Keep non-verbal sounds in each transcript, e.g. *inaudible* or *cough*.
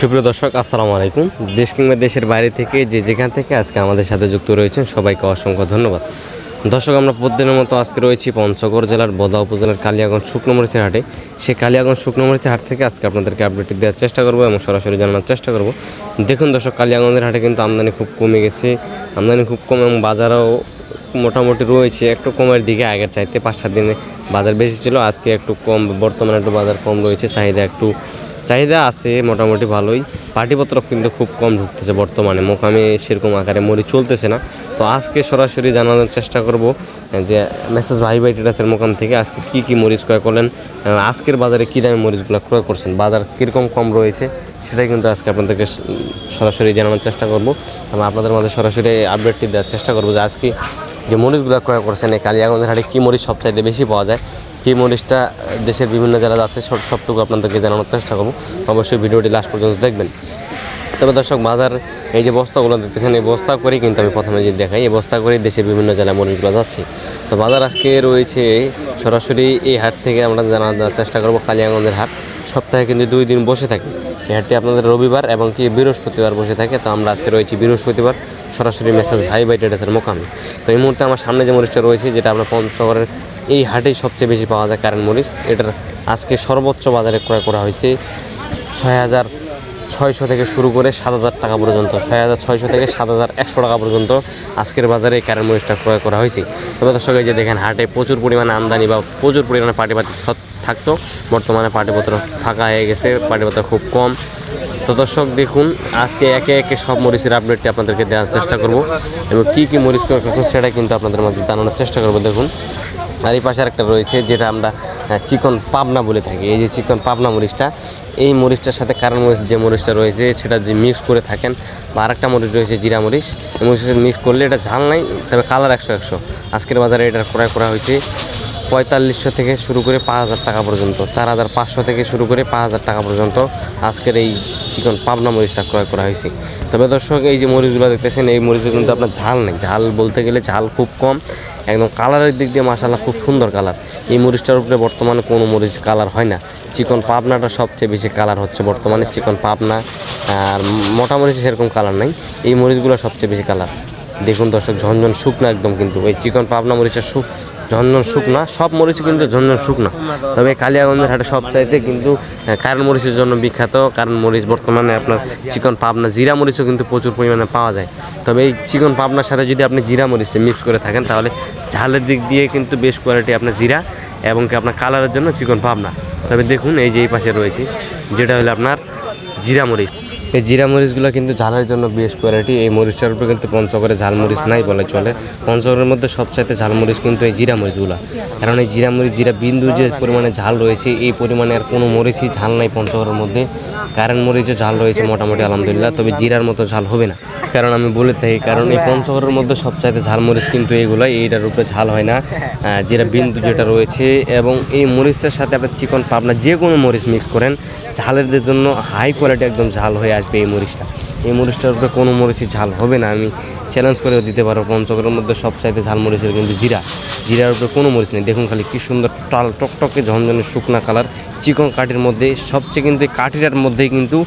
সুপ্রিয় দর্শক, আসসালামু আলাইকুম। দেশ কিংবা দেশের বাইরে থেকে যে যেখান থেকে আজকে আমাদের সাথে যুক্ত রয়েছেন, সবাইকে অসংখ্য ধন্যবাদ। দর্শক, আমরা প্রতিদিনের মতো আজকে রয়েছি পঞ্চগড় জেলার বদা উপজেলার কালিয়াগঞ্জ শুকনো মরিচের হাটে। সেই কালিয়াগঞ্জ শুকনো মরিচের হাট থেকে আজকে আপনাদেরকে আপডেট দেওয়ার চেষ্টা করব এবং সরাসরি জানানোর চেষ্টা করব। দেখুন দর্শক, কালিয়াগঞ্জের হাটে কিন্তু আমদানি খুব কমে গেছে। আমদানি খুব কম এবং বাজারও মোটামুটি রয়েছে একটু কমের দিকে। আগের চাইতে পাঁচ সাত দিনে বাজার বেশি ছিল, আজকে একটু কম, বর্তমানে একটু বাজার কম রয়েছে। চাহিদা একটু চাহিদা আছে, মোটামুটি ভালোই। পাটিপত্র কিন্তু খুব কম ঢুকতেছে বর্তমানে। মোকামে সেরকম আকারে মরি চলতেছে না। তো আজকে সরাসরি জানানোর চেষ্টা করব যে মেসেজ ভাই ভাই টেটাসের মোকাম থেকে আজকে কি কি মরিচ ক্রয় করলেন আজকের বাজারে কী দামে মরিচগুলো ক্রয় করছেন, বাজার কীরকম কম রয়েছে, সেটাই কিন্তু আজকে আপনাদেরকে সরাসরি জানানোর চেষ্টা করব। এবং আপনাদের মধ্যে সরাসরি আপডেটটি দেওয়ার চেষ্টা করব যে আজকে যে মরিচগুলো ক্রয় করছেন এই কালিয়াগঞ্জের হাটে কী মরিচ সবচাইতে বেশি পাওয়া যায় কী মরিচটা দেশের বিভিন্ন জেলা যাচ্ছে, সব সবটুকু আপনাদেরকে জানানোর চেষ্টা করব। অবশ্যই ভিডিওটি লাস্ট পর্যন্ত দেখবেন। তবে দর্শক, বাজার, এই যে বস্তাগুলো দেখতেছেন, এই বস্তা করেই কিন্তু আমি প্রথমে যে দেখাই, এই বস্তা করেই দেশের বিভিন্ন জেলা মরিচগুলো যাচ্ছে। তো বাজার আজকে রয়েছে সরাসরি এই হাট থেকে আমরা জানার চেষ্টা করব, কালিয়াগঞ্জের হাট। সপ্তাহে কিন্তু দুই দিন বসে থাকে। এই হাটটি আপনাদের রবিবার এবং কি বৃহস্পতিবার বসে থাকে। তো আমরা আজকে রয়েছি বৃহস্পতিবার, সরাসরি মেসেজ ভাই বাই ট্রেডার্সের মোকামে তো এই মুহূর্তে আমার সামনে যে মরিচটা রয়েছে, যেটা আমরা পঞ্চগড়ের এই হাটেই সবচেয়ে বেশি পাওয়া যায় কারেন্ট মরিচ। এটার আজকে সর্বোচ্চ বাজারে ক্রয় করা হয়েছে ছয় হাজার ছয়শো থেকে শুরু করে সাত হাজার টাকা পর্যন্ত, ছয় হাজার ছয়শো থেকে সাত হাজার একশো টাকা পর্যন্ত আজকের বাজারে এই কারেন্ট মরিচটা ক্রয় করা হয়েছে। তবে দর্শক যে দেখেন, হাটে প্রচুর পরিমাণে আমদানি বা প্রচুর পরিমাণে পাটিপাতি থাকতো। বর্তমানে পাটিপত্র ফাঁকা হয়ে গেছে পাটিপত্র খুব কম। তো দর্শক, দেখুন, আজকে একে একে সব মরিচের আপডেটটি আপনাদেরকে দেওয়ার চেষ্টা করব। এবং কী কী মরিচ করছেন সেটা কিন্তু আপনাদের মাঝে জানানোর চেষ্টা করব, দেখুন। আর এই পাশে একটা রয়েছে, যেটা আমরা চিকন পাবনা বলে থাকি। এই যে চিকন পাবনা মরিচটা, এই মরিচটার সাথে কারণ মরিচ, যে মরিচটা রয়েছে, সেটা যদি মিক্স করে থাকেন, বা আরেকটা মরিচ রয়েছে জিরা মরিচ, এই মরিচের মিক্স করলে এটা ঝাল নাই, তবে কালার একশো একশো। আজকের বাজারে এটা ক্রয় করা হয়েছে পঁয়তাল্লিশশো থেকে শুরু করে পাঁচ হাজার টাকা পর্যন্ত, চার হাজার পাঁচশো থেকে শুরু করে পাঁচ হাজার টাকা পর্যন্ত আজকের এই চিকন পাবনা মরিচটা ক্রয় করা হয়েছে। তবে দর্শক, এই যে মরিচগুলো দেখতেছেন, এই মরিচগুলো কিন্তু আপনার ঝাল নেই। ঝাল বলতে গেলে ঝাল খুব কম, একদম কালারের দিক দিয়ে মাসাল্লাহ খুব সুন্দর কালার। এই মরিচটার উপরে বর্তমানে কোনো মরিচ কালার হয় না। চিকন পাবনাটা সবচেয়ে বেশি কালার হচ্ছে বর্তমানে, চিকন পাবনা, আর মোটা মরিচে সেরকম কালার নাই। এই মরিচগুলো সবচেয়ে বেশি কালার। দেখুন দর্শক, ঝনঝন শুকনা একদম কিন্তু। এই চিকন পাবনা মরিচের শুক ঝনঝন শুকনা, সব মরিচ কিন্তু ঝনঝন শুকনা। তবে কালিয়াগঞ্জের হাটে সব চাইতে কিন্তু কারণ মরিচের জন্য বিখ্যাত, কারণ মরিচ বর্তমানে আপনার চিকন পাবনা জিরা মরিচও কিন্তু প্রচুর পরিমাণে পাওয়া যায়। তবে এই চিকন পাবনার সাথে যদি আপনি জিরা মরিচটা মিক্স করে থাকেন, তাহলে ঝালের দিক দিয়ে কিন্তু বেশ কোয়ালিটি আপনার জিরা এবং কি আপনার কালারের জন্য চিকন পাবনা। তবে দেখুন, এই যে এই পাশে রয়েছে, যেটা হলো আপনার জিরা মরিচ। এই জিরা মরিচগুলো কিন্তু ঝালের জন্য বেশ কোয়ালিটি এই মরিচটার উপরে কিন্তু পঞ্চগড়ে ঝাল মরিচ নাই বলে চলে। পঞ্চগড়ের মধ্যে সবচাইতে ঝাল মরিচ কিন্তু এই জিরা মরিচগুলো। কারণ এই জিরা মরিচ, জিরা বিন্দু যে পরিমাণে ঝাল রয়েছে, এই পরিমাণে আর কোনো মরিচই ঝাল নাই পঞ্চগড়ের মধ্যে। কারেন্ট মরিচও ঝাল রয়েছে মোটামুটি, আলহামদুলিল্লাহ। তবে জিরার মতো ঝাল হবে না। কারণ আমি বলে থাকি কারণ এই পঞ্চগড়ের মধ্যে সবচাইতে ঝাল মরিচ কিন্তু এইগুলো এইটার উপরে ঝাল হয় না। *laughs* যেটা বিন্দু যেটা রয়েছে এবং এই মরিচের সাথে আপনার চিকন পাবনা যে কোনো মরিচ মিক্স করেন ঝালের জন্য হাই কোয়ালিটি একদম ঝাল হয়ে আসবে এই মরিচটা। এই মরিচটার উপরে কোনো মরিচই ঝাল হবে না আমি চ্যালেঞ্জ করে দিতে পারব পঞ্চগড়ের মধ্যে সবচাইতে ঝাল মরিচের কিন্তু জিরা। জিরার উপরে কোনো মরিচ নেই। দেখুন খালি কি সুন্দর টাল টকটকে ঝনঝনে শুকনা কালার। চিকন কাঠির মধ্যে, সবচেয়ে কিন্তু কাঠিটার মধ্যেই কিন্তু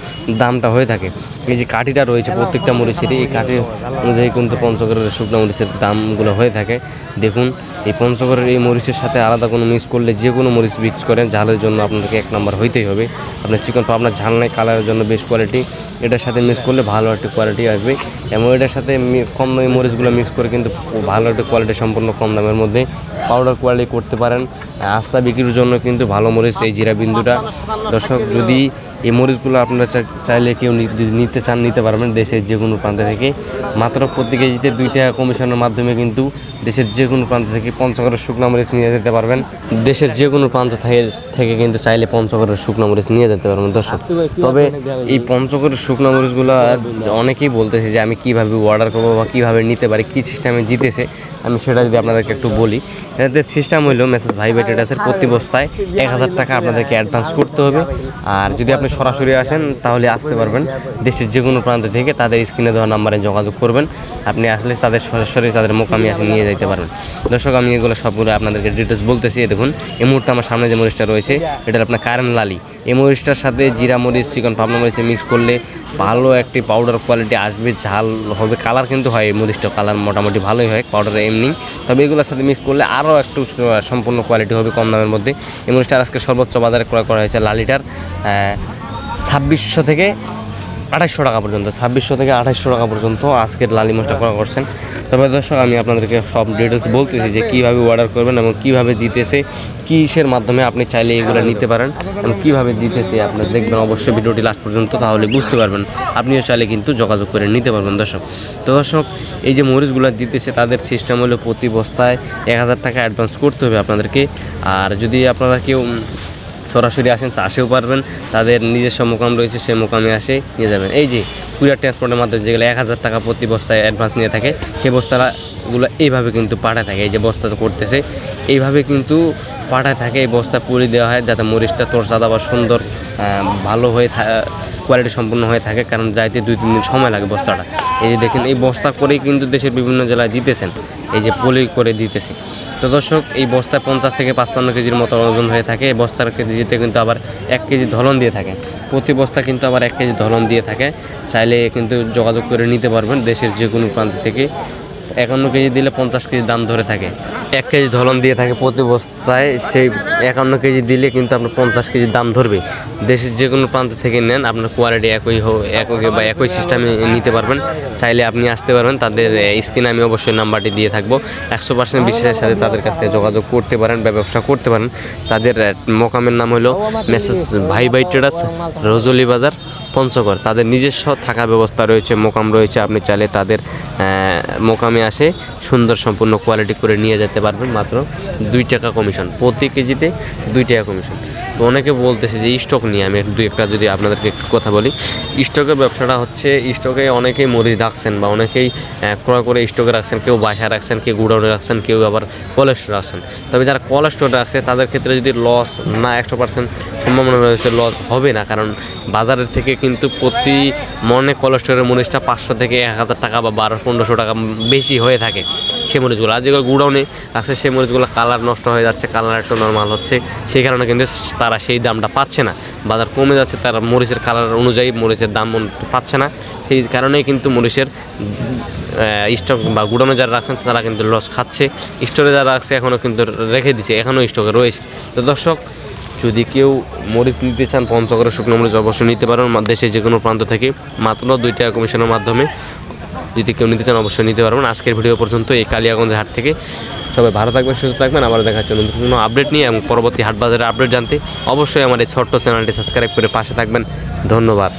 দামটা হয়ে থাকে। এই যে কাঠিটা রয়েছে প্রত্যেকটা মরিচেরই, এই কাঠি অনুযায়ী কিন্তু পঞ্চগড়ের শুকনো মরিচের দামগুলো হয়ে থাকে। দেখুন, এই পঞ্চগড়ের এই মরিচের সাথে আলাদা কোনো মিক্স করলে যে কোনো মরিচ মিক্স করেন, ঝালের জন্য আপনাদেরকে এক নম্বর হইতেই হবে। আপনার চিকন আপনার ঝাল নাই, কালারের জন্য বেশ কোয়ালিটি এটার সাথে মিক্স করলে ভালো একটা কোয়ালিটি আসবে। এবং এটার সাথে কম দামি মরিচগুলো মিক্স করে কিন্তু ভালো একটা কোয়ালিটি সম্পূর্ণ কম দামের মধ্যে পাউডার কোয়ালিটি করতে পারেন। আস্থা বিক্রির জন্য কিন্তু ভালো মরিচ এই জিরা বিন্দুটা। দর্শক, যদি এই মরিচগুলো আপনারা চাইলে কেউ নিতে চান, নিতে পারবেন দেশের যে কোনো প্রান্ত থেকে। মাত্র প্রতি কেজিতে দুই টাকা কমিশনের মাধ্যমে কিন্তু দেশের যে কোনো প্রান্ত থেকে পঞ্চগড়ের শুকনো মরিচ নিয়ে যেতে পারবেন। দেশের যে কোনো প্রান্ত থেকে কিন্তু চাইলে পঞ্চগড়ের শুকনো মরিচ নিয়ে যেতে পারবেন দর্শক। তবে এই পঞ্চগড়ের শুকনো মরিচগুলো অনেকেই বলতেছে যে আমি কীভাবে অর্ডার করব বা কীভাবে নিতে পারি, কী সিস্টেমে জিতেছে। আমি সেটা যদি আপনাদেরকে একটু বলি, এটাতে সিস্টেম হইল মেসেজ ভাই ট্রেডার্সের প্রতি বস্তায় এক হাজার টাকা আপনাদেরকে অ্যাডভান্স করতে হবে। আর যদি আপনি সরাসরি আসেন, তাহলে আসতে পারবেন। দেশের যে কোনো প্রান্ত থেকে তাদের স্ক্রিনে দেওয়া নাম্বারে যোগাযোগ করবেন। আপনি আসলে তাদের সরাসরি তাদের মোকামি আসে নিয়ে যেতে পারবেন। দর্শক, আমি এগুলো সবগুলো আপনাদেরকে ডিটেলস বলতেছি। দেখুন, এই মুহূর্তে আমার সামনে যে মরিচটা রয়েছে এটা আপনার কারেন্ট লালি। এই মরিচটার সাথে জিরা মরিচ, চিকন পাবনা মরিচ মিক্স করলে ভালো একটি পাউডার কোয়ালিটি আসবে, ঝাল হবে কালার কিন্তু হয় এই মরিচটা কালার মোটামুটি ভালোই হয় পাউডার এমনি। তবে এগুলোর সাথে মিক্স করলে আরও একটু সম্পূর্ণ কোয়ালিটি হবে কম দামের মধ্যে। এই মরিচটা আজকে সর্বোচ্চ বাজারে ক্রয় করা হয়েছে লালিটার ছাব্বিশশো থেকে আঠাশশো টাকা পর্যন্ত, ছাব্বিশশো থেকে আঠাশশো টাকা পর্যন্ত আজকের লালি মাছটা করা করছেন। তবে দর্শক, আমি আপনাদেরকে সব ডিটেলস বলতেছি যে কীভাবে অর্ডার করবেন এবং কীভাবে দিতেছে, কিসের মাধ্যমে আপনি চাইলে এগুলো নিতে পারেন এবং কীভাবে দিতেছে আপনি দেখবেন অবশ্যই ভিডিওটি লাস্ট পর্যন্ত, তাহলে বুঝতে পারবেন। আপনিও চাইলে কিন্তু যোগাযোগ করে নিতে পারবেন দর্শক। তো দর্শক, এই যে মরিচগুলো দিতেছে, তাদের সিস্টেম হলো প্রতি বস্তায় এক হাজার টাকা অ্যাডভান্স করতে হবে আপনাদেরকে। আর যদি আপনারা কেউ সরাসরি আসেন চাষেও পারবেন। তাদের নিজস্ব মোকাম রয়েছে সেই মোকামে আসে, নিয়ে যাবেন। এই যে কুরিয়ার ট্রান্সপোর্টের মাধ্যমে যেগুলো এক হাজার টাকা প্রতি বস্তায় অ্যাডভান্স নিয়ে থাকে সেই বস্তাগুলো এইভাবে কিন্তু পাঠায় থাকে। এই যে বস্তা করতেছে, এইভাবে কিন্তু পাঠায় থাকে। এই বস্তা পুরি দেওয়া হয় যাতে মরিচটা তোর সাদা বা সুন্দর ভালো হয়ে কোয়ালিটি সম্পূর্ণ হয়ে থাকে, কারণ যাইতে দুই, তিন দিন সময় লাগে বস্তাটা। এই যে দেখেন, এই বস্তা করেই কিন্তু দেশের বিভিন্ন জেলায় দিতেছেন। এই যে পলি করে দিতেছে। তো দর্শক, এই বস্তায় পঞ্চাশ থেকে পাঁচপান্ন কেজির মতো ওজন হয়ে থাকে। এই বস্তার কেজিতে কিন্তু আবার এক কেজি ধলন দিয়ে থাকে। প্রতি বস্তা কিন্তু আবার এক কেজি ধলন দিয়ে থাকে। চাইলে কিন্তু যোগাযোগ করে নিতে পারবেন দেশের যে কোনো প্রান্ত থেকে। একান্ন কেজি দিলে পঞ্চাশ কেজি দাম ধরে থাকে। এক কেজি ধলন দিয়ে থাকে প্রতি বস্তায়, সেই একান্ন কেজি দিলে কিন্তু আপনার পঞ্চাশ কেজি দাম ধরবে। দেশের যে কোনো প্রান্ত থেকে নেন, আপনার কোয়ালিটি একই হোক একই বা একই সিস্টেমে নিতে পারবেন। চাইলে আপনি আসতে পারবেন, তাদের স্ক্রিনে আমি অবশ্যই নাম্বারটি দিয়ে থাকব। একশো পার্সেন্ট বিশ্বাসের সাথে তাদের কাছে যোগাযোগ করতে পারেন বা ব্যবসা করতে পারেন। তাদের মোকামের নাম হলো মেসেজ ভাই ভাই ট্রেডার্স রজলি বাজার পঞ্চগড় তাদের নিজস্ব থাকা ব্যবস্থা রয়েছে, মোকাম রয়েছে। আপনি চাইলে তাদের মোকামে আসে, সুন্দর সম্পূর্ণ কোয়ালিটি করে নিয়ে যেতে পারবেন মাত্র দুই টাকা কমিশন প্রতি কেজিতে দুই টাকা কমিশন তো অনেকে বলতেছে যে স্টক নিয়ে আমি দুই একটা যদি আপনাদেরকে একটু কথা বলি স্টকের ব্যবসাটা হচ্ছে স্টকে অনেকেই মরিচ রাখছেন বা অনেকেই ক্রয় করে স্টকে রাখছেন, কেউ বাসায় রাখছেন, কেউ গুডাউনে রাখছেন, কেউ আবার কোল্ড স্টোরে রাখছেন। তবে যারা কোল্ড স্টোরে রাখছে, তাদের ক্ষেত্রে যদি লস না একশো পার্সেন্ট সম্ভাবনা রয়েছে লস হবে না। কারণ বাজারের থেকে কিন্তু প্রতি মনে কোল্ড স্টোরের মরিচটা পাঁচশো থেকে এক হাজার টাকা বা বারো, পনেরোশো টাকা বেশি হয়ে থাকে। সেই মরিচগুলো। আর যেগুলো গুডাউনে রাখছে সেই মরিচগুলো কালার নষ্ট হয়ে যাচ্ছে কালার একটু নর্মাল হচ্ছে। সেই কারণে কিন্তু তারা সেই দামটা পাচ্ছে না। বাজার কমে যাচ্ছে, তারা মরিচের কালার অনুযায়ী মরিচের দাম পাচ্ছে না। সেই কারণেই কিন্তু মরিচের স্টক বা গুডাউনে যারা রাখছেন, তারা কিন্তু লস খাচ্ছে। স্টোরে যারা রাখছে এখনও কিন্তু রেখে দিচ্ছে এখনও স্টকে রয়েছে। তো দর্শক, যদি কেউ মরিচ নিতে চান পঞ্চগড়ের শুকনো মরিচ অবশ্যই নিতে পারেন। দেশের যে কোনো প্রান্ত থেকে মাত্র দুই টাকা কমিশনের মাধ্যমে। যদি কেউ নিতে চান, অবশ্যই নিতে পারবেন। আজকের ভিডিও পর্যন্ত এই কালিয়াগঞ্জের হাট থেকে। সবাই ভালো থাকবেন, সুস্থ থাকবেন। আবার দেখার জন্য নতুন কোনো আপডেট নিয়ে এবং পরবর্তী হাট বাজারের আপডেট জানতে অবশ্যই আমার এই ছোট্ট চ্যানেলটি সাবস্ক্রাইব করে পাশে থাকবেন। ধন্যবাদ।